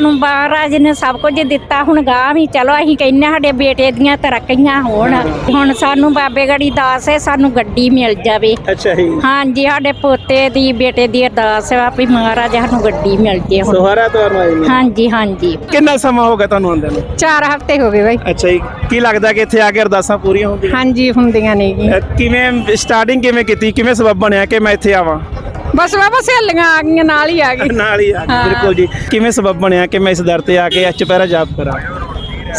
ਸਾਨੂੰ ਮਹਾਰਾਜ ਨੇ ਸਭ ਕੁਝ ਦਿੱਤਾ। ਹੁਣ ਗਾਂ ਵੀ ਚਲੋ ਅਸੀਂ ਕਹਿੰਨੇ ਸਾਡੇ ਬੇਟੇ ਦੀਆਂ ਤਰੱਕੀਆਂ ਹੋਣ। ਹੁਣ ਸਾਨੂੰ ਬਾਬੇ ਗੜੀ ਦਾਸ ਹੈ ਸਾਨੂੰ ਗੱਡੀ ਮਿਲ ਜਾਵੇ। ਅੱਛਾ ਜੀ। ਹਾਂਜੀ ਸਾਡੇ ਪੋਤੇ ਦੀ ਬੇਟੇ ਦੀ ਅਰਦਾਸ ਹੈ ਵੀ ਮਹਾਰਾਜ ਸਾਨੂੰ ਗੱਡੀ ਮਿਲ ਜੇ ਹੁਣ। ਸੋਹਰਾ ਤੁਹਾਨੂੰ ਆਏ ਨੇ ਹਾਂਜੀ ਹਾਂਜੀ। ਕਿੰਨਾ ਸਮਾਂ ਹੋ ਗਿਆ ਤੁਹਾਨੂੰ ਆਉਂਦੇ ਨੂੰ? 4 ਹਫ਼ਤੇ ਹੋ ਗਏ ਬਾਈ। ਅੱਛਾ ਜੀ। ਕੀ ਲੱਗਦਾ ਕਿ ਇੱਥੇ ਆ ਕੇ ਅਰਦਾਸਾਂ ਪੂਰੀਆਂ ਹੁੰਦੀਆਂ? ਹਾਂਜੀ ਹੁੰਦੀਆਂ ਨੇ ਜੀ। ਕਿਵੇਂ ਸਟਾਰਟਿੰਗ ਕਿਵੇਂ ਕੀਤੀ? ਕਿਵੇਂ ਸਬਬ ਬਣਿਆ ਕਿ ਮੈਂ ਇੱਥੇ ਆਵਾਂ? ਬਸ ਬਾਬਾ ਸਹੇਲੀਆਂ ਆ ਗਈਆਂ ਨਾਲ ਹੀ ਆ ਗਏ। ਨਾਲ ਹੀ ਆ ਹਾਂ। ਬਿਲਕੁਲ ਜੀ। ਕਿਵੇਂ ਸਬਬ ਬਣਿਆ? ਕਿ ਮੈਂ ਇਸ ਦਰ ਤੇ ਆ ਕੇ ਅੱਜ ਚੁਪਹਿਰਾ ਜਾਪ ਕਰਾਂ?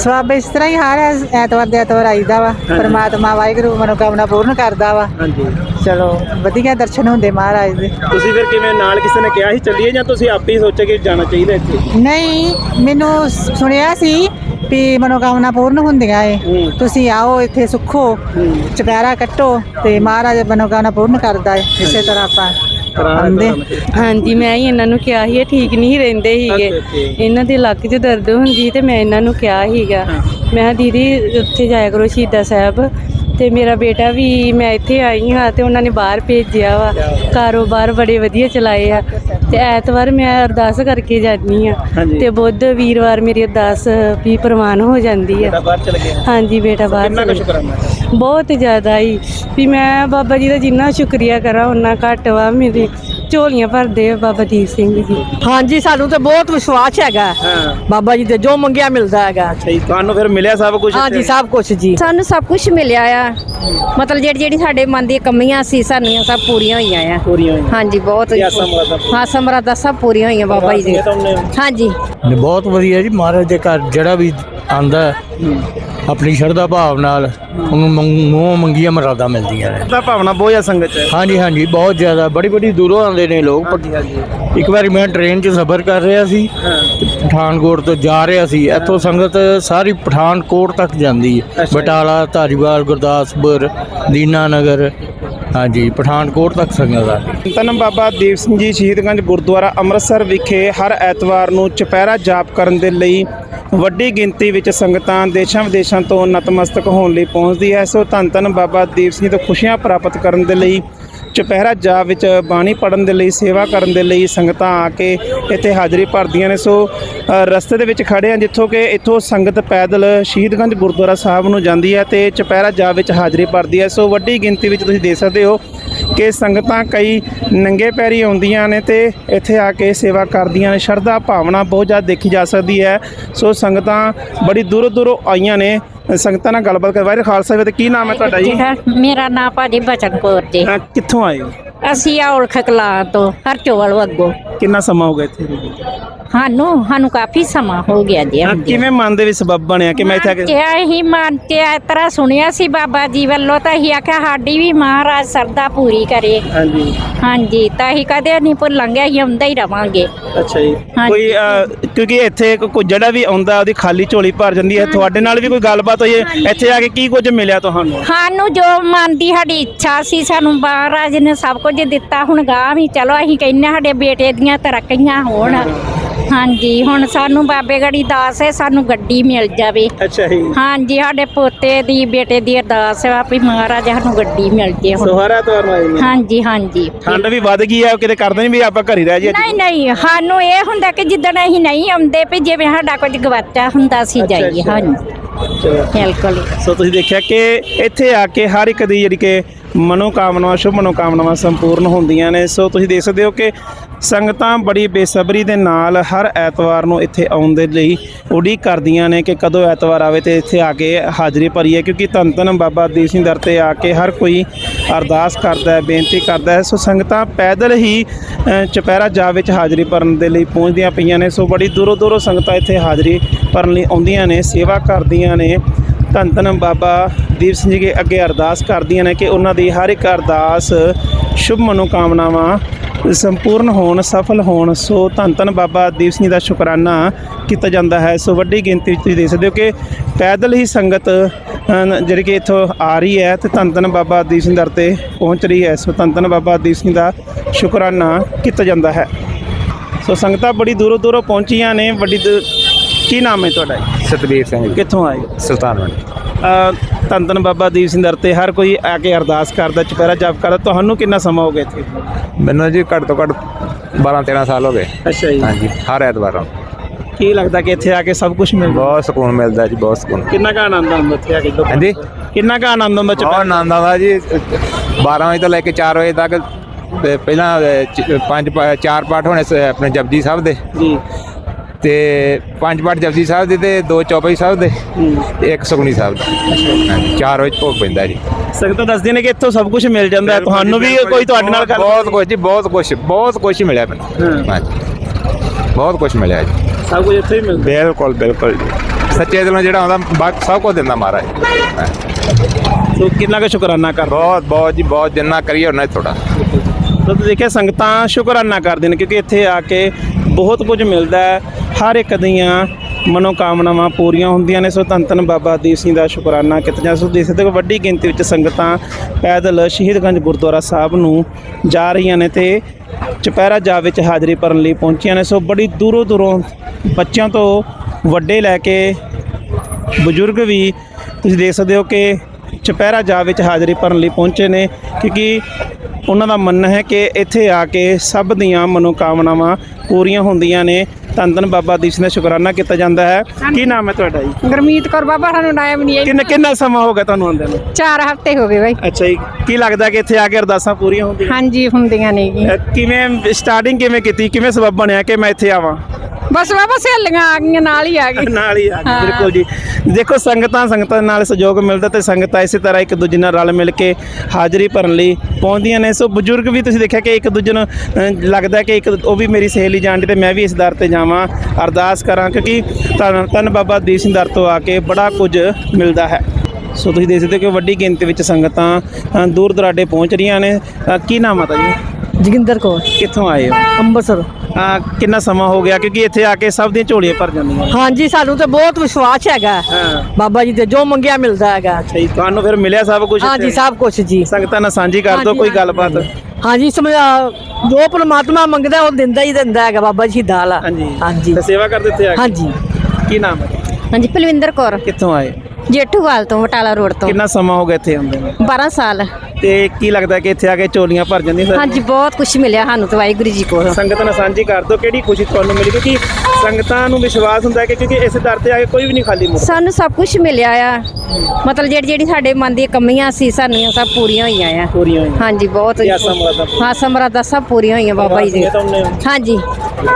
ਸਵਾਬ ਇਸ ਤਰ੍ਹਾਂ ਹੀ ਹਰ ਐਤਵਾਰ ਦੇ ਐਤਵਾਰ ਆਈਦਾ ਵਾ। ਪਰਮਾਤਮਾ ਵਾਹਿਗੁਰੂ ਮਨੋਕਾਮਨਾ ਪੂਰਨ ਕਰਦਾ ਵਾ। ਹਾਂਜੀ। ਚਲੋ ਵਧੀਆ ਦਰਸ਼ਨ ਹੁੰਦੇ ਮਹਾਰਾਜ ਦੇ। ਤੁਸੀਂ ਫਿਰ ਕਿਵੇਂ ਨਾਲ ਕਿਸੇ ਨੇ ਕਿਹਾ ਸੀ ਚੱਲੀਏ ਜਾਂ ਤੁਸੀਂ ਆਪੇ ਹੀ ਸੋਚਿਆ ਕਿ ਜਾਣਾ ਚਾਹੀਦਾ ਇੱਥੇ? ਨਹੀਂ ਮੈਨੂੰ ਸੁਣਿਆ ਸੀ ਵੀ ਮਨੋਕਾਮਨਾ ਪੂਰਨ ਹੁੰਦੀਆਂ ਏ। ਤੁਸੀਂ ਆਓ ਇੱਥੇ ਸੁੱਖੋ। ਚੁਪਹਿਰਾ ਕੱਟੋ ਤੇ ਮਹਾਰਾਜ ਮਨੋਕਾਮਨਾ ਪੂਰਨ ਕਰਦਾ ਏ ਇਸੇ ਤਰ੍ਹਾਂ ਆਪਾਂ ਆਉਂਦੇ। ਹਾਂਜੀ ਮੈਂ ਹੀ ਇਹਨਾਂ ਨੂੰ ਕਿਹਾ ਸੀ ਇਹ ਠੀਕ ਨਹੀਂ ਰਹਿੰਦੇ ਸੀਗੇ। ਇਹਨਾਂ ਦੇ ਲੱਕ 'ਚ ਦਰਦ ਹੁੰਦੀ ਤੇ ਮੈਂ ਇਹਨਾਂ ਨੂੰ ਕਿਹਾ ਸੀਗਾ। ਮੈਂ ਕਿਹਾ ਦੀਦੀ ਉੱਥੇ ਜਾਇਆ ਕਰੋ ਸ਼ਹੀਦਾਂ ਸਾਹਿਬ। ਤੇ ਮੇਰਾ ਬੇਟਾ ਵੀ ਮੈਂ ਇੱਥੇ ਆਈ ਹਾਂ ਤੇ ਉਹਨਾਂ ਨੇ ਬਾਹਰ ਭੇਜਿਆ ਵਾ। ਕਾਰੋਬਾਰ ਬੜੇ ਵਧੀਆ ਚਲਾਏ ਆ। ਤੇ ਐਤਵਾਰ ਮੈਂ ਅਰਦਾਸ ਕਰਕੇ ਜਾਂਦੀ ਆ। ਤੇ ਬੁੱਧ ਵੀਰਵਾਰ ਮੇਰੀ ਅਰਦਾਸ ਵੀ ਪ੍ਰਵਾਨ ਹੋ ਜਾਂਦੀ ਆ। ਹਾਂਜੀ ਬੇਟਾ ਬਾਹਰ ਬਹੁਤ ਜ਼ਿਆਦਾ ਹੀ। ਵੀ ਮੈਂ ਬਾਬਾ ਜੀ ਦਾ ਜਿੰਨਾ ਸ਼ੁਕਰੀਆ ਕਰਾਂ ਉਹਨਾਂ ਘੱਟ ਵਾ ਮੇਰੀ। ਝੋਲੀਆਂ ਭਰਦੇ ਆ ਬਾਬਾ ਦੀਪ ਸਿੰਘ ਜੀ? ਹਾਂਜੀ ਸਾਨੂੰ ਤੇ ਬਹੁਤ ਵਿਸ਼ਵਾਸ ਹੈਗਾ। ਹਾਂ। ਬਾਬਾ ਜੀ ਤੇ ਜੋ ਮੰਗਿਆ ਮਿਲਦਾ ਹੈਗਾ। ਅੱਛਾ ਜੀ ਤੁਹਾਨੂੰ ਫਿਰ ਮਿਲਿਆ ਸਭ ਕੁਝ ਹਾਂਜੀ ਸਭ ਕੁਝ ਜੀ। ਸਾਨੂੰ ਸਭ ਕੁਝ ਮਿਲਿਆ ਆ। ਮਤਲਬ ਜਿਹੜੀ ਜਿਹੜੀ ਸਾਡੇ ਮਨ ਦੀਆਂ ਕਮੀਆਂ ਸੀ ਸਾਨੂੰ ਸਭ ਪੂਰੀਆਂ ਹੋਈਆਂ ਆ। ਪੂਰੀਆਂ ਹੋਈਆਂ। ਹਾਂਜੀ ਬਹੁਤ। ਹਾਂ ਸਮਰਾਦਾ ਸਭ ਪੂਰੀਆਂ ਹੋਈਆਂ ਬਾਬਾ ਜੀ ਦੇ ਹਾਂਜੀ। ਨੇ ਬਹੁਤ ਵਧੀਆ ਜੀ ਮਹਾਰਾਜ ਦੇ ਘਰ ਜਿਹੜਾ ਵੀ ਆਂਦਾ ਆਪਣੀ ਸ਼ਰਧਾ ਭਾਵ ਨਾਲ ਉਹਨੂੰ ਮੂੰਹ ਮੰਗੀਆਂ ਮਰਾਦਾ ਮਿਲਦੀਆਂ ਨੇ। ਦਾ ਭਾਵਨਾ ਬਹੁਤ ਆ ਸੰਗਤ ਚ ਹਾਂਜੀ ਹਾਂਜੀ ਬਹੁਤ ਜ਼ਿਆਦਾ ਬੜੀ ਬੜੀ ਦੂਰੋਂ ਆਉਂਦੇ ਨੇ ਲੋਕ। ਇੱਕ ਵਾਰੀ ਮੈਂ ਟ੍ਰੇਨ 'ਚ ਸਫ਼ਰ ਕਰ ਰਿਹਾ ਸੀ ਪਠਾਨਕੋਟ ਤੋਂ ਜਾ ਰਿਹਾ ਸੀ ਇੱਥੋਂ ਸੰਗਤ ਸਾਰੀ ਪਠਾਨਕੋਟ ਤੱਕ ਜਾਂਦੀ ਹੈ। ਬਟਾਲਾ ਧਾਰੀਵਾਲ ਗੁਰਦਾਸਪੁਰ ਦੀਨਾਨਗਰ ਹਾਂਜੀ, ਪਠਾਨਕੋਟ ਤੱਕ ਸੰਗਤ ਆ ਧੰਨ ਬਾਬਾ ਦੀਪ ਸਿੰਘ ਜੀ ਸ਼ਹੀਦਗੰਜ ਗੁਰਦੁਆਰਾ ਅੰਮ੍ਰਿਤਸਰ ਵਿਖੇ ਹਰ ਐਤਵਾਰ ਨੂੰ ਚਪਹਿਰਾ ਜਾਪ ਕਰਨ ਦੇ ਲਈ ਵੱਡੀ ਗਿਣਤੀ ਵਿੱਚ ਸੰਗਤਾਂ ਦੇਸ਼ਾਂ ਵਿਦੇਸ਼ਾਂ ਤੋਂ ਨਤਮਸਤਕ ਹੋਣ ਲਈ ਪਹੁੰਚਦੀ ਹੈ। ਸੋ ਧੰਨ ਧੰਨ ਬਾਬਾ ਦੀਪ ਸਿੰਘ ਤੋਂ ਖੁਸ਼ੀਆਂ ਪ੍ਰਾਪਤ ਕਰਨ ਦੇ ਲਈ ਚੁਪਹਿਰਾ ਜਾ ਵਿੱਚ ਬਾਣੀ ਪੜਨ ਦੇ ਲਈ, ਸੇਵਾ ਕਰਨ ਦੇ ਲਈ ਸੰਗਤਾਂ ਆ ਕੇ ਇੱਥੇ ਹਾਜ਼ਰੀ ਭਰਦੀਆਂ ਨੇ। ਸੋ ਰਸਤੇ ਦੇ ਵਿੱਚ ਖੜੇ ਆ ਜਿੱਥੋਂ ਕਿ ਇੱਥੋਂ ਸੰਗਤ ਪੈਦਲ ਸ਼ਹੀਦਗੰਜ ਗੁਰਦੁਆਰਾ ਸਾਹਿਬ ਨੂੰ ਜਾਂਦੀ ਹੈ ਤੇ ਚੁਪਹਿਰਾ ਜਾ ਵਿੱਚ ਹਾਜ਼ਰੀ ਭਰਦੀ ਹੈ। ਸੋ, ਵੱਡੀ ਗਿਣਤੀ ਵਿੱਚ ਤੁਸੀਂ ਦੇਖ ਸਕਦੇ ਹੋ ਕਿ ਸੰਗਤਾਂ ਕਈ ਨੰਗੇ ਪੈਰੀ ਆਉਂਦੀਆਂ ਨੇ ਤੇ ਇੱਥੇ ਆ ਕੇ ਸੇਵਾ ਕਰਦੀਆਂ ਨੇ। ਸ਼ਰਧਾ ਭਾਵਨਾ ਬਹੁਤ ਜ਼ਿਆਦਾ ਦੇਖੀ ਜਾ ਸਕਦੀ ਹੈ। ਸੋ, ਸੰਗਤਾਂ ਬੜੀ ਦੂਰੋਂ ਦੂਰੋਂ ਆਈਆਂ ਨੇ ਸੰਗਤਾਂ ਨਾਲ ਗੱਲਬਾਤ ਕਰ ਵਾਹਿਗੁਰੂ ਖਾਲਸਾ ਤੇ ਕੀ ਨਾਮ ਹੈ ਤੁਹਾਡਾ ਜੀ? ਮੇਰਾ ਨਾਮ ਭਾਜੀ ਬਚਨ ਕੌਰ ਜੀ। ਅਹ ਕਿੱਥੋਂ ਆਏ ਹੋ? ਅਸੀਂ ਔਲਖ ਕਲਾਂ ਤੋਂ ਹਰਚੋਵਲ ਅੱਗੋਂ। ਕਿੰਨਾ ਸਮਾਂ ਹੋ ਗਿਆ ਇੱਥੇ? ਸਾਨੂੰ ਸਾਨੂੰ ਕਾਫੀ ਸਮਾਂ ਹੋ ਗਿਆ ਜੀ ਆਉਂਦੇ। ਕਿਵੇਂ ਮਨ ਦੇ ਵਿੱਚ ਸਬਬ ਬਣਿਆ? ਕਿ ਮੈਂ ਇੱਥੇ ਆ ਕੇ ਕਿਹਾ ਹੀ ਮਨ ਤੇ ਇਸ ਤਰ੍ਹਾਂ ਸੁਣਿਆ ਸੀ ਬਾਬਾ ਜੀ ਵੱਲੋਂ ਤਾਂ ਹੀ ਆਖਿਆ ਸਾਡੀ ਵੀ ਮਹਾਰਾਜ ਸਰਦਾ ਪੂਰੀ ਕਰੇ। ਹਾਂਜੀ। ਹਾਂਜੀ ਤਾਂ ਹੀ ਕਦੇ ਨਹੀਂ ਭੁੱਲਾਂਗੇ ਅਸੀਂ ਆਉਂਦੇ ਹੀ ਰਵਾਂਗੇ। ਅੱਛਾ ਜੀ। ਹਾਂਜੀ। ਕੋਈ ਅਹ, ਕਿਉਂਕਿ ਇੱਥੇ ਕੋ- ਕੋਈ ਜਿਹੜਾ ਵੀ ਆਉਂਦਾ ਉਹਦੀ ਖਾਲੀ ਝੋਲੀ ਭਰ ਜਾਂਦੀ ਹੈ। ਤੁਹਾਡੇ ਨਾਲ ਵੀ ਕੋਈ ਗੱਲਬਾਤ ਹੋਈ ਹੈ? ਇੱਥੇ ਆ ਕੇ ਕੀ ਕੁਝ ਮਿਲਿਆ ਤੁਹਾਨੂੰ? ਸਾਨੂੰ ਜੋ ਮਨ ਦੀ ਸਾਡੀ ਇੱਛਾ ਸੀ ਸਾਨੂੰ ਮਹਾਰਾਜ ਨੇ ਸਭ ਕੁਝ ਦਿੱਤਾ। ਹੁਣ ਗਾਂ ਵੀ ਚਲੋ ਅਸੀਂ ਕਹਿੰਨੇ ਸਾਡੇ ਬੇਟੇ ਦੀਆਂ ਤਰੱਕੀਆਂ ਹੋਣ। ਹਾਂਜੀ ਹੁਣ ਸਾਨੂੰ ਬਾਬੇ ਗੜੀ ਦਾਸ ਹੈ ਸਾਨੂੰ ਗੱਡੀ ਮਿਲ ਜਾਵੇ। ਅੱਛਾ ਜੀ। ਹਾਂਜੀ ਸਾਡੇ ਪੋਤੇ ਦੀ ਬੇਟੇ ਦੀ ਅਰਦਾਸ ਹੈ ਵੀ ਮਹਾਰਾਜ ਸਾਨੂੰ ਗੱਡੀ ਮਿਲ ਜੇ ਹੁਣ। ਸੋਹਰਾ ਤੁਹਾਨੂੰ ਨੇ ਹਾਂਜੀ ਹਾਂਜੀ। ਠੰਡ ਵੀ ਵੱਧ ਗਈ ਹੈ ਕਿਤੇ ਕਰਦੇ ਨਹੀਂ ਵੀ ਆਪਾਂ ਘਰ ਹੀ ਰਹਿ ਜਾਈਏ। ਨਹੀਂ ਨਹੀਂ ਸਾਨੂੰ ਇਹ ਹੁੰਦਾ ਕਿ ਜਿੱਦਣ ਅਸੀਂ ਨਹੀਂ ਆਉਂਦੇ ਵੀ ਜਿਵੇਂ ਸਾਡਾ ਕੁਝ ਗਵਾਚਾ ਹੁੰਦਾ ਸੀ ਜਾਈਏ। ਹਾਂਜੀ। ਚਲੋ। ਬਿਲਕੁਲ। ਸੋ ਤੁਸੀਂ ਦੇਖਿਆ ਕਿ ਇੱਥੇ ਆ ਕੇ ਹਰ ਇੱਕ ਦੀ ਜਿਹੜੀ ਕਿ ਮਨੋਕਾਮਨਾਵਾਂ ਸ਼ੁਭ ਮਨੋਕਾਮਨਾਵਾਂ ਸੰਪੂਰਨ ਹੁੰਦੀਆਂ ਨੇ। ਸੋ ਤੁਸੀਂ ਦੇਖ ਸਕਦੇ ਹੋ ਕਿ ਸੰਗਤਾਂ ਬੜੀ ਬੇਸਬਰੀ ਦੇ ਨਾਲ ਹਰ ਐਤਵਾਰ ਨੂੰ ਇੱਥੇ ਆਉਣ ਦੇ ਲਈ ਉਡੀਕ ਕਰਦੀਆਂ ਨੇ ਕਿ ਕਦੋਂ ਐਤਵਾਰ ਆਵੇ ਤੇ ਇੱਥੇ ਆ ਕੇ ਹਾਜ਼ਰੀ ਭਰੀਏ ਕਿਉਂਕਿ ਧੰਨ ਧੰਨ ਬਾਬਾ ਦੀਪ ਸਿੰਘ ਦਰ ਤੇ ਆ ਕੇ ਹਰ ਕੋਈ ਅਰਦਾਸ ਕਰਦਾ ਹੈ ਬੇਨਤੀ ਕਰਦਾ ਹੈ। ਸੋ ਸੰਗਤਾਂ ਪੈਦਲ ਹੀ ਅ, ਚੁਪਹਿਰਾ ਜਾ ਵਿੱਚ ਹਾਜ਼ਰੀ ਭਰਨ ਦੇ ਲਈ ਪਹੁੰਚਦੀਆਂ ਪਈਆਂ ਨੇ। ਸੋ ਬੜੀ ਦੂਰੋਂ ਦੂਰੋਂ ਸੰਗਤਾਂ ਇੱਥੇ ਹਾਜ਼ਰੀ ਭਰਨ ਲਈ ਆਉਂਦੀਆਂ ਨੇ ਸੇਵਾ ਕਰਦੀਆਂ ਨੇ। ਧੰਨ ਧੰਨ ਬਾਬਾ ਦੀਪ ਸਿੰਘ ਜੀ ਦੇ ਅੱਗੇ ਅਰਦਾਸ ਕਰਦੀਆਂ ਨੇ ਕਿ ਉਹਨਾਂ ਦੀ ਹਰ ਇੱਕ ਅਰਦਾਸ ਸ਼ੁਭ ਮਨੋਕਾਮਨਾਵਾਂ ਸੰਪੂਰਨ ਹੋਣ, ਸਫਲ ਹੋਣ। ਸੋ ਧੰਨ ਧੰਨ ਬਾਬਾ ਦੀਪ ਸਿੰਘ ਦਾ ਸ਼ੁਕਰਾਨਾ ਕੀਤਾ ਜਾਂਦਾ ਹੈ। ਸੋ ਵੱਡੀ ਗਿਣਤੀ ਵਿੱਚ ਤੁਸੀਂ ਦੇਖ ਸਕਦੇ ਹੋ ਕਿ ਪੈਦਲ ਹੀ ਸੰਗਤ ਜਿਹੜੀ ਕਿ ਇੱਥੋਂ ਆ ਰਹੀ ਹੈ ਤੇ ਧੰਨ ਧੰਨ ਬਾਬਾ ਦੀਪ ਸਿੰਘ ਦਰ ਤੇ ਪਹੁੰਚ ਰਹੀ ਹੈ। ਸੋ ਧੰਨ ਧੰਨ ਬਾਬਾ ਦੀਪ ਸਿੰਘ ਦਾ ਸ਼ੁਕਰਾਨਾ ਕੀਤਾ ਜਾਂਦਾ ਹੈ। ਸੋ ਸੰਗਤਾਂ ਬੜੀ ਦੂਰੋਂ ਦੂਰੋਂ ਪਹੁੰਚੀਆਂ ਨੇ। ਵੱਡੀ ਦੂ- ਕੀ ਨਾਮ ਹੈ ਤੁਹਾਡਾ ਜੀ? ਸਤਬੀਰ ਸਿੰਘ ਜੀ। ਕਿੱਥੋਂ ਆਏ? ਸੁਲਤਾਨਵੰਡ। ਅ, ਧੰਨ ਧੰਨ ਬਾਬਾ ਦੀਪ ਸਿੰਘ ਦਰ ਤੇ ਹਰ ਕੋਈ ਆ ਕੇ ਅਰਦਾਸ ਕਰਦਾ ਚੁਪਹਿਰਾ ਜਾਪ ਕਰਦਾ। ਤੁਹਾਨੂੰ ਕਿੰਨਾ ਸਮਾਂ ਹੋ ਗਿਆ ਇੱਥੇ? ਮੈਨੂੰ ਜੀ ਘੱਟ ਤੋਂ ਘੱਟ 12 13 ਸਾਲ ਹੋ ਗਏ। ਅੱਛਾ ਜੀ। ਹਾਂਜੀ ਹਰ ਐਤਵਾਰ ਕੀ ਲੱਗਦਾ ਕਿ ਇੱਥੇ ਆ ਕੇ ਸਭ ਕੁਝ ਮਿਲਦਾ? ਬਹੁਤ ਸਕੂਨ ਮਿਲਦਾ ਜੀ ਬਹੁਤ ਸਕੂਨ। ਕਿੰਨਾ ਕੁ ਆਨੰਦ ਆਉਂਦਾ ਇੱਥੇ ਆ ਕੇ ਲੋਕਾਂ ਹਾਂਜੀ? ਨੂੰ? ਕਿੰਨਾ ਕੁ ਆਨੰਦ ਆਉਂਦਾ ਬਹੁਤ ਚੁਪਹਿਰਾ ਆਨੰਦ ਆਉਂਦਾ ਜੀ। 12 ਵਜੇ ਤੋਂ ਲੈ ਕੇ 4 ਵਜੇ ਤੱਕ ਤੇ ਪਹਿਲਾਂ ਚ- ਪੰਜ ਪਾ- ਚਾਰ ਪਾਠ ਹੋਣੇ ਸ- ਆਪਣੇ ਜਪਜੀ ਸਾਹਿਬ ਦੇ। ਜੀ। ਤੇ ਪੰਜ ਪਾਠ ਜਪਜੀ ਸਾਹਿਬ ਦੇ ਤੇ ਦੋ ਚੌਪਈ ਸਾਹਿਬ ਦੇ ਤੇ ਇੱਕ ਸੁਖਣੀ ਸਾਹਿਬ ਦਾ। ਹਾਂਜੀ, ਚਾਰ ਵਜੇ ਭੋਗ ਪੈਂਦਾ ਜੀ। ਸੰਗਤਾਂ ਦੱਸਦੀਆਂ ਨੇ ਕਿ ਇੱਥੋਂ ਸਭ ਕੁਝ ਮਿਲ ਜਾਂਦਾ ਹੈ। ਤੁਹਾਨੂੰ ਵੀ ਕੋਈ ਤੁਹਾਡੇ ਨਾਲ ਗੱਲ ਬਹੁਤ ਕੁਝ ਜੀ ਬਹੁਤ ਕੁਝ ਬਹੁਤ ਕੁਝ ਮਿਲਿਆ ਮੈਨੂੰ। ਹਾਂ। ਹਾਂਜੀ ਬਹੁਤ ਕੁਝ ਮਿਲਿਆ ਜੀ। ਸਭ ਕੁਝ ਇੱਥੇ ਹੀ ਮਿਲਦਾ। ਬਿਲਕੁਲ ਬਿਲਕੁਲ ਜੀ। ਸੱਚੇ ਦਿਲੋਂ ਜਿਹੜਾ ਆਉਂਦਾ ਬਾਕੀ ਸਭ ਕੁਝ ਦਿੰਦਾ ਮਹਾਰਾਜ। ਹਾਂਜੀ। ਸੋ ਕਿੰਨਾ ਕੁ ਸ਼ੁਕਰਾਨਾ ਕਰ ਬਹੁਤ ਬਹੁਤ ਜੀ ਬਹੁਤ ਜਿੰਨਾ ਕਰੀਏ ਉਹਨਾਂ ਥੋੜਾ ਤਾਂ ਤੁਸੀਂ ਦੇਖਿਆ ਸੰਗਤਾਂ ਸ਼ੁਕਰਾਨਾ ਕਰਦੀਆਂ ਨੇ ਕਿਉਂਕਿ ਇੱਥੇ ਆ ਕੇ ਬਹੁਤ ਕੁਝ ਮਿਲਦਾ ਹੈ। ਹਰ ਇੱਕ ਦੀਆਂ ਮਨੋਕਾਮਨਾਵਾਂ ਪੂਰੀਆਂ ਹੁੰਦੀਆਂ ਨੇ। ਸੋ ਧੰਨ ਧੰਨ ਬਾਬਾ ਦੀਪ ਸਿੰਘ ਦਾ ਸ਼ੁਕਰਾਨਾ ਕੀਤਾ ਜਾ ਸੋ ਦੇਖ ਸਕਦੇ ਹੋ ਵੱਡੀ ਗਿਣਤੀ ਵਿੱਚ ਸੰਗਤਾਂ ਪੈਦਲ ਸ਼ਹੀਦਗੰਜ ਗੁਰਦੁਆਰਾ ਸਾਹਿਬ ਨੂੰ ਜਾ ਰਹੀਆਂ ਨੇ ਤੇ ਚਪਹਿਰਾ ਜਾ ਵਿੱਚ ਹਾਜ਼ਰੀ ਭਰਨ ਲਈ ਪਹੁੰਚੀਆਂ ਨੇ। ਸੋ ਬੜੀ ਦੂਰੋਂ ਦੂਰੋਂ ਬੱਚਿਆਂ ਤੋਂ ਵੱਡੇ ਲੈ ਕੇ ਬਜ਼ੁਰਗ ਵੀ ਤੁਸੀਂ ਦੇਖ ਸਕਦੇ ਹੋ ਕਿ ਚੁਪਹਿਰਾ ਜਾਪ ਵਿੱਚ ਹਾਜ਼ਰੀ ਭਰਨ ਲਈ ਪਹੁੰਚੇ ਨੇ ਕਿਉਂਕਿ ਉਹਨਾਂ ਦਾ ਮੰਨਣਾ ਹੈ ਕਿ ਇੱਥੇ ਆ ਕੇ ਸਭ ਦੀਆਂ ਮਨੋਕਾਮਨਾਵਾਂ ਪੂਰੀਆਂ ਹੁੰਦੀਆਂ ਨੇ। ਧੰਨ ਧੰਨ ਬਾਬਾ ਦੀਪ ਸਿੰਘ ਦਾ ਸ਼ੁਕਰਾਨਾ ਕੀਤਾ ਜਾਂਦਾ ਹੈ। ਕੀ ਨਾਮ ਹੈ ਤੁਹਾਡਾ ਜੀ? ਗਰਮੀਤ ਕੌਰ ਬਾਬਾ ਸਾਨੂੰ ਟਾਈਮ ਨਹੀਂ ਹੈ ਕਿੰਨਾ ਕਿੰਨਾ ਸਮਾਂ ਹੋ ਗਿਆ ਤੁਹਾਨੂੰ ਆਉਂਦੇ ਨੂੰ? ਚਾਰ ਹਫ਼ਤੇ ਹੋ ਗਏ ਬਾਈ। ਅੱਛਾ ਜੀ ਕੀ ਲੱਗਦਾ ਕਿ ਇੱਥੇ ਆ ਕੇ ਅਰਦਾਸਾਂ ਪੂਰੀਆਂ ਹੁੰਦੀਆਂ ਹਾਂਜੀ ਹੁੰਦੀਆਂ ਨੇ ਜੀ। ਕਿਵੇਂ ਸਟਾਰਟਿੰਗ ਕਿਵੇਂ ਕੀਤੀ? ਕਿਵੇਂ ਸਬਬ ਬਣਿਆ ਕਿ ਮੈਂ ਇੱਥੇ ਆਵਾਂ? ਬਸ ਬਾਬਾ ਸਹੇਲੀਆਂ ਆ ਗਈਆਂ ਨਾਲ ਹੀ ਆ ਗਈ। ਨਾਲ ਹੀ ਆ ਗਏ, ਬਿਲਕੁਲ ਜੀ। ਦੇਖੋ ਸੰਗਤਾਂ ਸੰਗਤਾਂ ਨਾਲ ਸਹਿਯੋਗ ਮਿਲਦਾ ਤੇ ਸੰਗਤਾਂ ਇਸੇ ਤਰ੍ਹਾਂ ਇੱਕ ਦੂਜੇ ਨਾਲ ਰਲ ਮਿਲ ਕੇ ਹਾਜ਼ਰੀ ਭਰਨ ਲਈ ਪਹੁੰਚਦੀਆਂ ਨੇ। ਸੋ ਬਜ਼ੁਰਗ ਵੀ ਤੁਸੀਂ ਦੇਖਿਆ ਕਿ ਇੱਕ ਦੂਜੇ ਨੂੰ ਅ, ਲੱਗਦਾ ਕਿ ਇੱਕ ਉਹ ਵੀ ਮੇਰੀ ਸਹੇਲੀ ਜਾਣਦੀ ਤੇ ਮੈਂ ਵੀ ਇਸ ਦਰ ਤੇ ਜਾਵਾਂ ਅਰਦਾਸ ਕਰਾਂ ਕਿਉਂਕਿ ਧੰਨ ਧੰਨ ਬਾਬਾ ਦੀਪ ਸਿੰਘ ਦਰ ਤੋਂ ਆ ਕੇ ਬੜਾ ਕੁਝ ਮਿਲਦਾ ਹੈ। ਸੋ ਤੁਸੀਂ ਦੇਖ ਸਕਦੇ ਹੋ ਕਿ ਵੱਡੀ ਗਿਣਤੀ ਵਿੱਚ ਸੰਗਤਾਂ ਅ, ਦੂਰ ਦਰਾਡੇ ਪਹੁੰਚ ਰਹੀਆਂ ਨੇ। ਅ, ਕੀ ਨਾਮ ਆ ਜੀ? ਜੋਗਿੰਦਰ ਕੌਰ। ਕਿੱਥੋਂ ਆਏ ਹੋ? ਅੰਮ੍ਰਿਤਸਰ। ਅ, ਕਿੰਨਾ ਸਮਾਂ ਹੋ ਗਿਆ? ਕਿਉਂਕਿ ਇੱਥੇ ਆ ਕੇ ਸਭ ਦੀਆਂ ਝੋਲੀਆਂ ਭਰ ਜਾਂਦੀਆਂ ਹਾਂਜੀ ਸਾਨੂੰ ਤੇ ਬਹੁਤ ਵਿਸ਼ਵਾਸ ਹੈਗਾ। ਹਾਂ। ਬਾਬਾ ਜੀ ਤੇ ਜੋ ਮੰਗਿਆ ਮਿਲਦਾ ਹੈਗਾ। ਅੱਛਾ ਜੀ ਤੁਹਾਨੂੰ ਫਿਰ ਮਿਲਿਆ ਸਭ ਕੁਝ ਹਾਂਜੀ ਸਭ ਕੁਝ ਜੀ। ਸੰਗਤਾਂ ਨਾਲ ਸਾਂਝੀ ਕਰ ਦਿਓ ਹਾਂਜੀ, ਕੋਈ ਹਾਂਜੀ, ਗੱਲਬਾਤ। ਹਾਂਜੀ ਸਮਝਾ ਜੋ ਪਰਮਾਤਮਾ ਮੰਗਦਾ ਉਹ ਦਿੰਦਾ ਹੀ ਦਿੰਦਾ ਹੈਗਾ ਬਾਬਾ ਜੀ ਦਾ ਹਾਂਜੀ। ਹਾਂਜੀ। ਤੇ ਸੇਵਾ ਕਰਦੇ ਇੱਥੇ ਆ ਕੇ? ਹਾਂਜੀ। ਕੀ ਨਾਮ ਹੈ? ਹਾਂਜੀ ਪਲਵਿੰਦਰ ਕੌਰ। ਕਿੱਥੋਂ ਆਏ? ਜੇਠੂਵਾਲ ਤੋਂ ਬਟਾਲਾ ਰੋਡ ਤੋਂ। ਕਿੰਨਾ ਸਮਾਂ ਹੋ ਗਿਆ ਇੱਥੇ ਆਉਂਦੇ ਨੂੰ? 12 ਸਾਲ। ਤੇ ਕੀ ਲੱਗਦਾ ਕਿ ਇੱਥੇ ਆ ਕੇ ਝੋਲੀਆਂ ਭਰ ਜਾਂਦੀਆਂ? ਹਾਂਜੀ ਬਹੁਤ ਕੁਝ ਮਿਲਿਆ ਸਾਨੂੰ ਤੇ ਵਾਹਿਗੁਰੂ ਜੀ ਕੋਲ ਸੰਗਤ ਨਾਲ ਸਾਂਝੀ ਕਰ ਦਿਓ ਕਿਹੜੀ ਖੁਸ਼ੀ ਤੁਹਾਨੂੰ ਮਿਲੀ? ਕਿਉਂਕਿ ਸੰਗਤਾਂ ਨੂੰ ਵਿਸ਼ਵਾਸ ਹੁੰਦਾ ਕਿ ਕਿਉਂਕਿ ਇਸ ਦਰ ਤੇ ਆ ਕੇ ਕੋਈ ਵੀ ਨਹੀਂ ਖਾਲੀ ਮੁੜਦਾ ਸਾਨੂੰ ਸਭ ਕੁਝ ਮਿਲਿਆ ਆ। ਮਤਲਬ ਜਿਹੜੀ ਜਿਹੜੀ ਸਾਡੇ ਮਨ ਦੀਆਂ ਕਮੀਆਂ ਸੀ ਸਾਨੂੰ ਸਭ ਪੂਰੀਆਂ ਹੋਈਆਂ ਆ। ਪੂਰੀਆਂ ਹੋਈਆਂ। ਹਾਂਜੀ ਬਹੁਤ ਆਸਾਂ ਮੁਰਾਦਾਂ। ਹਾਂ ਸਮਰਾਦਾ ਸਭ ਪੂਰੀਆਂ ਹੋਈਆਂ ਬਾਬਾ ਜੀ ਦੀ ਹਾਂਜੀ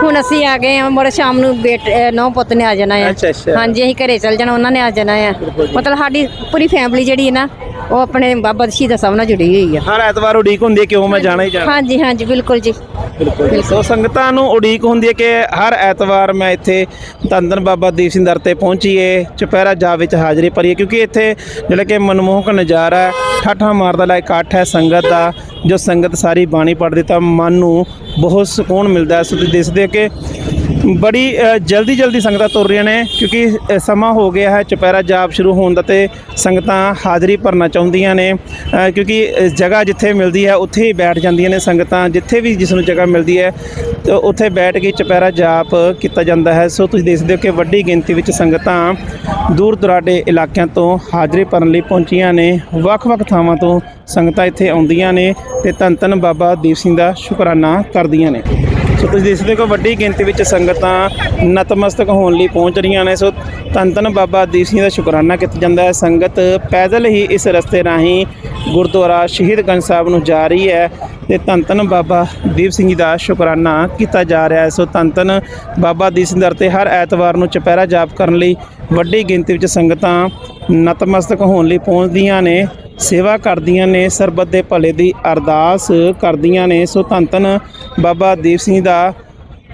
ਹੁਣ ਅਸੀਂ ਆ ਗਏ ਹਾਂ ਮੁੜ ਸ਼ਾਮ ਨੂੰ ਬੇਟੇ ਨੌ ਪੁੱਤ ਨੇ ਆ ਜਾਣਾ ਆ। ਹਾਂਜੀ ਅਸੀਂ ਘਰੇ ਚਲ ਜਾਣਾ ਉਹਨਾਂ ਨੇ ਆ ਜਾਣਾ ਆ। ਮਤਲਬ ਸਾਡੀ ਪੂਰੀ ਫੈਮਿਲੀ ਜਿਹੜੀ ਹੈ ਨਾ ਉਹ ਆਪਣੇ ਬਾਬਾ ਸ਼ਹੀਦ ਸਾਹਿਬ ਨਾਲ ਜੁੜੀ ਹੋਈ ਆ। ਹਰ ਐਤਵਾਰ ਉਡੀਕ ਹੁੰਦੀ ਹੈ ਕਿਉਂ ਮੈਂ ਜਾਣਾ ਹੀ ਜਾਣਾ। ਹਾਂਜੀ ਹਾਂਜੀ ਬਿਲਕੁਲ ਜੀ। ਬਿਲਕੁਲ ਸੋ ਸੰਗਤਾਂ ਨੂੰ ਉਡੀਕ ਹੁੰਦੀ ਹੈ ਕਿ ਹਰ ਐਤਵਾਰ ਮੈਂ ਇੱਥੇ ਧੰਨ ਬਾਬਾ ਦੀਪ ਸਿੰਘ ਦਰ ਤੇ ਪਹੁੰਚੀਏ ਚੁਪਹਿਰਾ ਜਾਪ ਵਿੱਚ ਹਾਜ਼ਰੀ ਭਰੀਏ ਕਿਉਂਕਿ ਇੱਥੇ ਜਿਹੜਾ ਕਿ ਮਨਮੋਹਕ ਨਜ਼ਾਰਾ ਹੈ ਠਾਠਾ ਮਾਰਦਾ ਲੈ ਇਕੱਠ ਹੈ ਸੰਗਤ ਦਾ ਜੋ ਸੰਗਤ ਸਾਰੀ ਬਾਣੀ ਪੜ੍ਹਦੀ ਤਾਂ ਮਨ ਨੂੰ ਬਹੁਤ ਸਕੂਨ ਮਿਲਦਾ ਹੈ। ਸੋ ਤੁਸੀਂ ਦੇਖਦੇ ਹੋ ਕਿ ਬੜੀ ਜਲਦੀ ਜਲਦੀ ਸੰਗਤਾਂ ਤੁਰ ਰਹੀਆਂ ਨੇ, ਕਿਉਂਕਿ ਸਮਾਂ ਹੋ ਗਿਆ ਹੈ, ਚੁਪਹਿਰਾ ਜਾਪ ਸ਼ੁਰੂ ਹੋਣ ਦਾ ਤੇ ਸੰਗਤਾਂ ਹਾਜ਼ਰੀ ਭਰਨਾ ਚਾਹੁੰਦੀਆਂ ਨੇ। ਕਿਉਂਕਿ ਜਗ੍ਹਾ ਜਿੱਥੇ ਮਿਲਦੀ ਹੈ, ਉੱਥੇ ਹੀ ਬੈਠ ਜਾਂਦੀਆਂ ਨੇ ਸੰਗਤਾਂ। ਜਿੱਥੇ ਵੀ ਜਿਸ ਨੂੰ ਜਗ੍ਹਾ ਮਿਲਦੀ ਹੈ ਉੱਥੇ ਬੈਠ ਕੇ ਚੁਪਹਿਰਾ ਜਾਪ ਕੀਤਾ ਜਾਂਦਾ ਹੈ। ਸੋ ਤੁਸੀਂ ਦੇਖਦੇ ਹੋ ਕਿ ਵੱਡੀ ਗਿਣਤੀ ਵਿੱਚ ਸੰਗਤਾਂ ਦੂਰ ਦੁਰਾਡੇ ਇਲਾਕਿਆਂ ਤੋਂ ਹਾਜ਼ਰੀ ਭਰਨ ਲਈ ਪਹੁੰਚੀਆਂ ਨੇ। ਵੱਖ-ਵੱਖ ਥਾਵਾਂ ਤੋਂ ਸੰਗਤਾਂ ਇੱਥੇ ਆਉਂਦੀਆਂ ਨੇ ਤੇ ਧੰਨ ਧੰਨ ਬਾਬਾ ਦੀਪ ਸਿੰਘ ਦਾ ਸ਼ੁਕਰਾਨਾ ਕਰਦੀਆਂ ਨੇ। ਸੋ ਤੁਸੀਂ ਦੇਖਦੇ ਹੋ ਵੱਡੀ ਗਿਣਤੀ ਵਿੱਚ ਸੰਗਤਾਂ ਨਤਮਸਤਕ ਹੋਣ ਲਈ ਪਹੁੰਚ ਰਹੀਆਂ ਨੇ। ਸੋ ਧੰਨ ਧੰਨ ਬਾਬਾ ਦੀਪ ਸਿੰਘ ਦਾ ਸ਼ੁਕਰਾਨਾ ਕੀਤਾ ਜਾਂਦਾ ਹੈ। ਸੰਗਤ ਪੈਦਲ ਹੀ ਇਸ ਰਸਤੇ ਰਾਹੀਂ ਗੁਰਦੁਆਰਾ ਸ਼ਹੀਦਗੰਜ ਸਾਹਿਬ ਨੂੰ ਜਾ ਰਹੀ ਹੈ ਤੇ ਧੰਨ ਧੰਨ ਬਾਬਾ ਦੀਪ ਸਿੰਘ ਜੀ ਦਾ ਸ਼ੁਕਰਾਨਾ ਕੀਤਾ ਜਾ ਰਿਹਾ ਹੈ। ਸੋ ਧੰਨ ਧੰਨ ਬਾਬਾ ਦੀਪ ਸਿੰਘ ਦਰ ਤੇ ਹਰ ਐਤਵਾਰ ਨੂੰ ਚਪਹਿਰਾ ਜਾਪ ਕਰਨ ਲਈ ਵੱਡੀ ਗਿਣਤੀ ਵਿੱਚ ਸੰਗਤਾਂ ਨਤਮਸਤਕ ਹੋਣ ਲਈ ਪਹੁੰਚਦੀਆਂ ਨੇ। ਸੇਵਾ ਕਰਦੀਆਂ ਨੇ ਸਰਬੱਤ ਦੇ ਭਲੇ ਦੀ ਅਰਦਾਸ ਕਰਦੀਆਂ ਨੇ। ਸੋ ਧੰਨ ਧੰਨ ਬਾਬਾ ਦੀਪ ਸਿੰਘ ਦਾ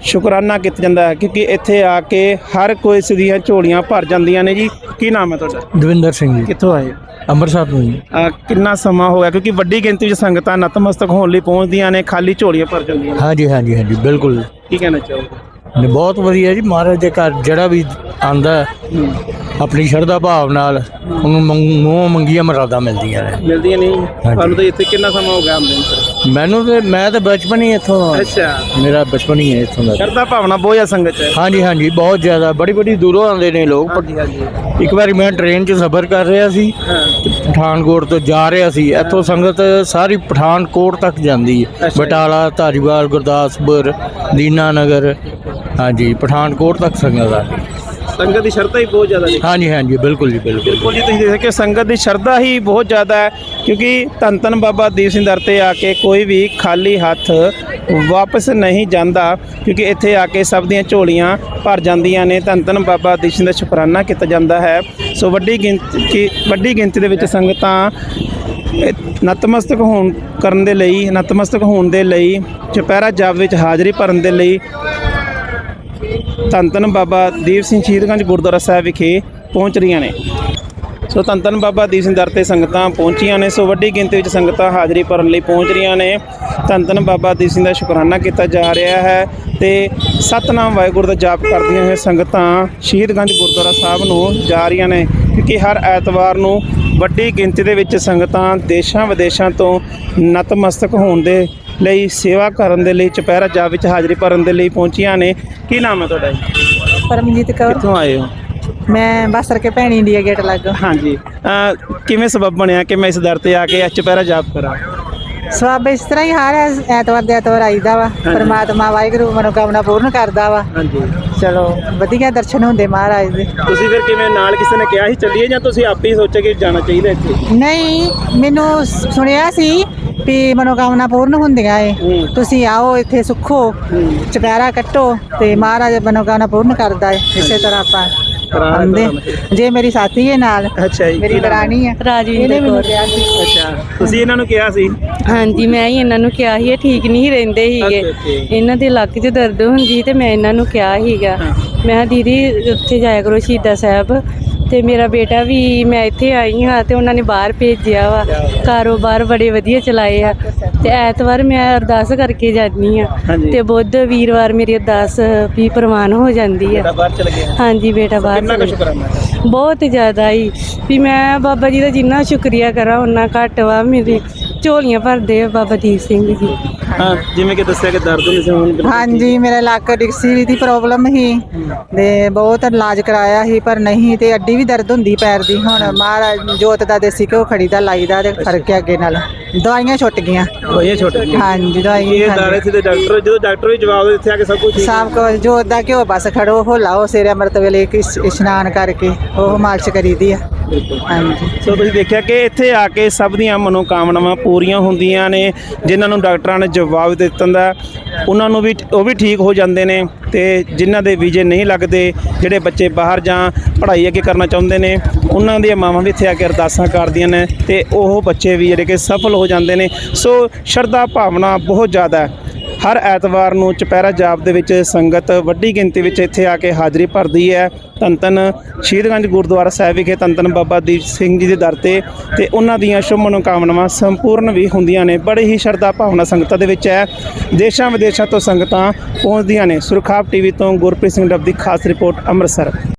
ਸ਼ੁਕਰਾਨਾ ਕੀਤਾ ਜਾਂਦਾ ਹੈ ਕਿਉਂਕਿ ਇੱਥੇ ਆ ਕੇ ਹਰ ਕੋਈ ਇਸ ਦੀਆਂ ਝੋਲੀਆਂ ਭਰ ਜਾਂਦੀਆਂ ਨੇ ਜੀ। ਕੀ ਨਾਮ ਹੈ ਤੁਹਾਡਾ? ਦਵਿੰਦਰ ਸਿੰਘ ਜੀ। ਕਿੱਥੋਂ ਆਏ? ਅੰਮ੍ਰਿਤਸਰ ਤੋਂ ਜੀ। ਆ ਕਿੰਨਾ ਸਮਾਂ ਹੋ ਗਿਆ ਕਿਉਂਕਿ ਵੱਡੀ ਗਿਣਤੀ ਵਿੱਚ ਸੰਗਤਾਂ ਨਤਮਸਤਕ ਹੋਣ ਲਈ ਪਹੁੰਚਦੀਆਂ ਨੇ ਖਾਲੀ ਝੋਲੀਆਂ ਭਰ ਜਾਂਦੀਆਂ ਨੇ। ਹਾਂਜੀ ਹਾਂਜੀ ਹਾਂਜੀ ਬਿਲਕੁਲ। ਕੀ ਕਹਿਣਾ ਚਾਹੋਗੇ? ਨੇ ਬਹੁਤ ਵਧੀਆ ਜੀ ਮਹਾਰਾਜ ਦੇ ਘਰ ਜਿਹੜਾ ਵੀ ਆਂਦਾ ਆਪਣੀ ਸ਼ਰਧਾ ਭਾਵ ਨਾਲ ਉਹਨੂੰ ਮੂੰਹ ਮੰਗੀਆਂ ਮਰਾਦਾ ਮਿਲਦੀਆਂ ਨੇ। ਮਿਲਦੀਆਂ ਨਹੀਂ। ਤੁਹਾਨੂੰ ਤਾਂ ਇੱਥੇ ਕਿੰਨਾ ਸਮਾਂ ਹੋ ਗਿਆ ਆਉਂਦੇ ਨੂੰ ਫਿਰ? ਮੈਨੂੰ ਤੇ ਮੈਂ ਤਾਂ ਬਚਪਨ ਹੀ ਇੱਥੋਂ ਦਾ। ਅੱਛਾ। ਮੇਰਾ ਬਚਪਨ ਹੀ ਹੈ ਇੱਥੋਂ ਦਾ। ਸ਼ਰਧਾ ਭਾਵਨਾ ਬਹੁਤ ਜ਼ਿਆਦਾ ਸੰਗਤ 'ਚ ਹੈ। ਹਾਂਜੀ ਹਾਂਜੀ ਬਹੁਤ ਜ਼ਿਆਦਾ। ਬੜੀ ਬੜੀ ਦੂਰੋਂ ਆਉਂਦੇ ਨੇ ਲੋਕ। ਹਾਂਜੀ ਹਾਂਜੀ। ਇੱਕ ਵਾਰੀ ਮੈਂ ਟ੍ਰੇਨ 'ਚ ਸਫ਼ਰ ਕਰ ਰਿਹਾ ਸੀ। ਪਠਾਨਕੋਟ ਤੋਂ ਜਾ ਰਿਹਾ ਸੀ। ਇੱਥੋਂ ਸੰਗਤ ਸਾਰੀ ਪਠਾਨਕੋਟ ਤੱਕ ਜਾਂਦੀ ਹੈ। ਅੱਛਾ। ਬਟਾਲਾ ਧਾਰੀਵਾਲ ਗੁਰਦਾਸਪੁਰ ਦੀਨਾਨਗਰ ਹਾਂਜੀ ਪਠਾਨਕੋਟ ਤੱਕ ਸੰਗਤ ਆ। ਸੰਗਤ ਦੀ ਸ਼ਰਧਾ ਹੀ ਬਹੁਤ ਜ਼ਿਆਦਾ ਜੀ ਹਾਂਜੀ ਹਾਂਜੀ ਬਿਲਕੁਲ ਜੀ ਬਿਲਕੁਲ ਬਿਲਕੁਲ ਜੀ ਤੁਸੀਂ ਦੇਖ ਕਿ ਸੰਗਤ ਦੀ ਸ਼ਰਧਾ ਹੀ ਬਹੁਤ ਜ਼ਿਆਦਾ ਹੈ ਕਿਉਂਕਿ ਧੰਨ ਧੰਨ ਬਾਬਾ ਦੀਪ ਸਿੰਘ ਦਰ ਤੇ ਆ ਕੇ ਕੋਈ ਵੀ ਖਾਲੀ ਹੱਥ ਵਾਪਸ ਨਹੀਂ ਜਾਂਦਾ ਕਿਉਂਕਿ ਇੱਥੇ ਆ ਕੇ ਸਭ ਦੀਆਂ ਝੋਲੀਆਂ ਭਰ ਜਾਂਦੀਆਂ ਨੇ। ਧੰਨ ਧੰਨ ਬਾਬਾ ਦੀਪ ਸਿੰਘ ਦਾ ਸ਼ੁਕਰਾਨਾ ਕੀਤਾ ਜਾਂਦਾ ਹੈ। ਸੋ ਵੱਡੀ ਗਿਣਤੀ ਵੱਡੀ ਗਿਣਤੀ ਦੇ ਵਿੱਚ ਸੰਗਤਾਂ ਨਤਮਸਤਕ ਹੋਣ ਕਰਨ ਦੇ ਲਈ ਨਤਮਸਤਕ ਹੋਣ ਦੇ ਲਈ ਚੁਪਹਿਰਾ ਜਾਪ ਵਿੱਚ ਹਾਜ਼ਰੀ ਭਰਨ ਦੇ ਲਈ ਧੰਨ ਧੰਨ ਬਾਬਾ ਦੀਪ ਸਿੰਘ ਸ਼ਹੀਦਗੰਜ ਗੁਰਦੁਆਰਾ ਸਾਹਿਬ ਵਿਖੇ ਪਹੁੰਚ ਰਹੀਆਂ ਨੇ। ਸੋ ਧੰਨ ਧੰਨ ਬਾਬਾ ਦੀਪ ਸਿੰਘ ਦਰ ਤੇ ਸੰਗਤਾਂ ਪਹੁੰਚੀਆਂ ਨੇ। ਸੋ ਵੱਡੀ ਗਿਣਤੀ ਵਿੱਚ ਸੰਗਤਾਂ ਹਾਜ਼ਰੀ ਭਰਨ ਲਈ ਪਹੁੰਚ ਰਹੀਆਂ ਨੇ। ਧੰਨ ਧੰਨ ਬਾਬਾ ਦੀਪ ਸਿੰਘ ਦਾ ਸ਼ੁਕਰਾਨਾ ਕੀਤਾ ਜਾ ਰਿਹਾ ਹੈ ਤੇ ਸਤਨਾਮ ਵਾਹਿਗੁਰੂ ਦਾ ਜਾਪ ਕਰਦੀਆਂ ਹੋਏ ਸੰਗਤਾਂ ਸ਼ਹੀਦਗੰਜ ਗੁਰਦੁਆਰਾ ਸਾਹਿਬ ਨੂੰ ਜਾ ਰਹੀਆਂ ਨੇ। ਕਿਉਂਕਿ ਹਰ ਐਤਵਾਰ ਨੂੰ ਵੱਡੀ ਗਿਣਤੀ ਦੇ ਵਿੱਚ ਸੰਗਤਾਂ ਦੇਸ਼ਾਂ ਵਿਦੇਸ਼ਾਂ ਤੋਂ ਨਤਮਸਤਕ ਹੋਣ ਦੇ ਲਈ ਸੇਵਾ ਕਰਨ ਦੇ ਲਈ ਚੁਪਹਿਰਾ ਜਾਪ ਵਿੱਚ ਹਾਜ਼ਰੀ ਭਰਨ ਦੇ ਲਈ ਪਹੁੰਚੀਆਂ ਨੇ। ਕੀ ਨਾਮ ਹੈ ਤੁਹਾਡਾ ਜੀ? ਪਰਮਜੀਤ ਕੌਰ। ਕਿੱਥੋਂ ਆਏ ਹੋ? ਮੈਂ ਬਸਰ ਕੇ ਭੈਣੀ ਇੰਡੀਆ ਗੇਟ ਲੱਗ। ਹਾਂਜੀ। ਅਹ ਕਿਵੇਂ ਸਬਬ ਬਣਿਆ? ਕਿ ਮੈਂ ਇਸ ਦਰ ਤੇ ਆ ਕੇ ਚੁਪਹਿਰਾ ਜਾਪ ਕਰਾਂ? ਸਵਾਬ ਇਸ ਤਰ੍ਹਾਂ ਹੀ ਹਰ ਐ- ਐਤਵਾਰ ਦੇ ਐਤਵਾਰ ਆਈਦਾ ਵਾ। ਪਰਮਾਤਮਾ ਵਾਹਿਗੁਰੂ ਮਨੋਕਾਮਨਾ ਪੂਰਨ ਕਰਦਾ ਵਾ। ਹਾਂਜੀ। ਚਲੋ ਵਧੀਆ ਦਰਸ਼ਨ ਹੁੰਦੇ ਮਹਾਰਾਜ ਦੇ। ਤੁਸੀਂ ਫਿਰ ਕਿਵੇਂ ਨਾਲ ਕਿਸੇ ਨੇ ਕਿਹਾ ਸੀ ਚੱਲੀਏ ਜਾਂ ਤੁਸੀਂ ਆਪੇ ਹੀ ਸੋਚਿਆ ਕਿ ਜਾਣਾ ਚਾਹੀਦਾ ਇੱਥੇ? ਨਹੀਂ ਮੈਨੂੰ ਸੁਣਿਆ ਸੀ ਵੀ ਮਨੋਕਾਮਨਾ ਪੂਰਨ ਹੁੰਦੀਆਂ ਏ। ਤੁਸੀਂ ਆਓ ਇੱਥੇ ਸੁੱਖੋ ਚੁਪਹਿਰਾ ਕੱਟੋ ਤੇ ਮਹਾਰਾਜ ਮਨੋਕਾਮਨਾ ਪੂਰਨ ਕਰਦਾ ਏ ਇਸੇ ਤਰ੍ਹਾਂ ਆਪਾਂ ਆਉਂਦੇ। ਜੇ ਮੇਰੀ ਸਾਥੀ ਹੈ ਨਾਲ ਅੱਛਾ ਜੀ ਮੇਰੀ ਦਰਾਣੀ ਹੈ ਰਾਜਵਿੰਦਰ ਇਹਨੇ ਮੈਨੂੰ ਕੌਰ। ਕਿਹਾ ਸੀ। ਅੱਛਾ ਤੁਸੀਂ ਇਹਨਾਂ ਨੂੰ ਕਿਹਾ ਸੀ? ਹਾਂਜੀ ਮੈਂ ਹੀ ਇਹਨਾਂ ਨੂੰ ਕਿਹਾ ਸੀ ਇਹ ਠੀਕ ਨਹੀਂ ਰਹਿੰਦੇ ਸੀਗੇ। ਇਹਨਾਂ ਦੇ ਲੱਕ 'ਚ ਦਰਦ ਹੁੰਦੀ ਤੇ ਮੈਂ ਇਹਨਾਂ ਨੂੰ ਕਿਹਾ ਸੀਗਾ। ਮੈਂ ਕਿਹਾ ਦੀਦੀ ਉੱਥੇ ਜਾਇਆ ਕਰੋ ਸ਼ਹੀਦਾਂ ਸਾਹਿਬ ਤੇ ਮੇਰਾ ਬੇਟਾ ਵੀ ਮੈਂ ਇੱਥੇ ਆਈ ਹਾਂ ਤੇ ਉਹਨਾਂ ਨੇ ਬਾਹਰ ਭੇਜਿਆ ਵਾ। ਕਾਰੋਬਾਰ ਬੜੇ ਵਧੀਆ ਚਲਾਏ ਆ। ਤੇ ਐਤਵਾਰ ਮੈਂ ਅਰਦਾਸ ਕਰਕੇ ਜਾਂਦੀ ਆ। ਤੇ ਬੁੱਧ ਵੀਰਵਾਰ ਮੇਰੀ ਅਰਦਾਸ ਵੀ ਪ੍ਰਵਾਨ ਹੋ ਜਾਂਦੀ ਆ। ਗਿਆ। ਹਾਂਜੀ ਬੇਟਾ ਬਾਹਰ ਚਲੇ- ਹੈ? ਬਹੁਤ ਜ਼ਿਆਦਾ ਹੀ। ਵੀ ਮੈਂ ਬਾਬਾ ਜੀ ਦਾ ਜਿੰਨਾ ਸ਼ੁਕਰੀਆ ਕਰਾਂ ਉਹਨਾਂ ਘੱਟ ਵਾ ਮੇਰੀ। ਝੋਲੀਆਂ ਭਰਦੇ ਆ ਬਾਬਾ ਦੀਪ ਸਿੰਘ ਜੀ। ਹਾਂ ਜਿਵੇਂ ਕਿ ਦੱਸਿਆ ਕਿ ਦਰਦ ਹੁੰਦੇ ਸੀ ਹੁਣ ਹਾਂਜੀ ਮੇਰਾ ਲੱਕ ਡਿਕਸੀ ਦੀ ਪ੍ਰੋਬਲਮ ਸੀ ਤੇ ਬਹੁਤ ਇਲਾਜ ਕਰਾਇਆ ਸੀ ਪਰ ਨਹੀਂ ਤੇ ਅੱਡੀ ਵੀ ਦਰਦ ਹੁੰਦੀ ਪੈਰ ਦੀ। ਹੁਣ ਮਹਾਰਾਜ ਜੋਤ ਦਾ ਦੇਸੀ ਘਿਓ ਖੜੀ ਦਾ ਲਾਈਦਾ ਤੇ ਫ਼ਰਕ ਹੈ ਅੱਗੇ ਨਾਲ। ਦਵਾਈਆਂ ਛੁੱਟ ਗਈਆਂ। ਹੋਈਏ ਛੋਟੇ ਹਾਂਜੀ ਇਹ ਦਵਾਈਆਂ ਦਾਰੇ ਸੀ ਤੇ ਡਾਕਟਰ ਜਦੋਂ ਡਾਕਟਰ ਵੀ ਜਵਾਬ ਦੇ ਇੱਥੇ ਆ ਕੇ ਸਭ ਕੁਝ ਸਭ ਕੁਝ ਜੋਤ ਦਾ ਘਿਓ ਬਸ ਖੜੋ ਹੋਲਾ ਉਹ ਸਿਰ ਅੰਮ੍ਰਿਤ ਵੇਲੇ ਇਸ਼ਨਾਨ ਕਰਕੇ ਉਹ ਮਾਲਸ਼ ਕਰੀਦੀ ਆ। ਹਾਂਜੀ। ਸੋ ਤੁਸੀਂ ਦੇਖਿਆ ਕਿ ਇੱਥੇ ਆ ਕੇ ਸਭ ਦੀਆਂ ਮਨੋਕਾਮਨਾਵਾਂ ਪੂਰੀਆਂ ਹੁੰਦੀਆਂ ਨੇ, ਜਿਨ੍ਹਾਂ ਨੂੰ ਡਾਕਟਰਾਂ ਨੇ ਜਵਾਬ ਦੇ ਦਿੱਤਾ ਹੁੰਦਾ ਉਹਨਾਂ ਨੂੰ ਵੀ, ਉਹ ਵੀ ਠੀਕ ਹੋ ਜਾਂਦੇ ਨੇ ਤੇ ਜਿਨ੍ਹਾਂ ਦੇ ਵੀਜ਼ੇ ਨਹੀਂ ਲੱਗਦੇ, ਜਿਹੜੇ ਬੱਚੇ ਬਾਹਰ ਜਾਂ ਪੜ੍ਹਾਈ ਅੱਗੇ ਕਰਨਾ ਚਾਹੁੰਦੇ ਨੇ, ਉਹਨਾਂ ਦੀਆਂ ਮਾਵਾਂ ਵੀ ਇੱਥੇ ਆ ਕੇ ਅਰਦਾਸਾਂ ਕਰਦੀਆਂ ਨੇ ਤੇ ਉਹ ਬੱਚੇ ਵੀ ਜਿਹੜੇ ਕਿ ਸਫਲ ਹੋ ਜਾਂਦੇ ਨੇ। ਸੋ ਸ਼ਰਧਾ ਭਾਵਨਾ ਬਹੁਤ ਜ਼ਿਆਦਾ ਹੈ। ਹਰ ਐਤਵਾਰ ਨੂੰ ਚੁਪਹਿਰਾ ਜਾਪ ਦੇ ਵਿੱਚ ਸੰਗਤ ਵੱਡੀ ਗਿਣਤੀ ਵਿੱਚ ਇੱਥੇ ਆ ਕੇ ਹਾਜ਼ਰੀ ਭਰਦੀ ਹੈ। ਤਨਤਨ ਸ਼ਹੀਦਗੰਜ ਗੁਰਦੁਆਰਾ ਸਾਹਿਬ ਵਿਖੇ ਧੰਨ ਬਾਬਾ ਦੀਪ ਸਿੰਘ ਜੀ ਦੇ ਦਰ ਤੇ ਤੇ ਉਹਨਾਂ ਦੀਆਂ ਸ਼ੁਭ ਮਨੋਕਾਮਨਾਵਾਂ ਸੰਪੂਰਨ ਵੀ ਹੁੰਦੀਆਂ ਨੇ। ਬੜੀ ਹੀ ਸ਼ਰਧਾ ਭਾਵਨਾ ਸੰਗਤਾਂ ਦੇ ਵਿੱਚ ਹੈ। ਦੇਸ਼ਾਂ ਵਿਦੇਸ਼ਾਂ ਤੋਂ ਸੰਗਤਾਂ ਪਹੁੰਚਦੀਆਂ ਨੇ। ਸੁਰਖਾਬ ਟੀਵੀ ਤੋਂ ਗੁਰਪ੍ਰੀਤ ਸਿੰਘ ਡੱਬ ਦੀ ਖਾਸ ਰਿਪੋਰਟ ਅੰਮ੍ਰਿਤਸਰ।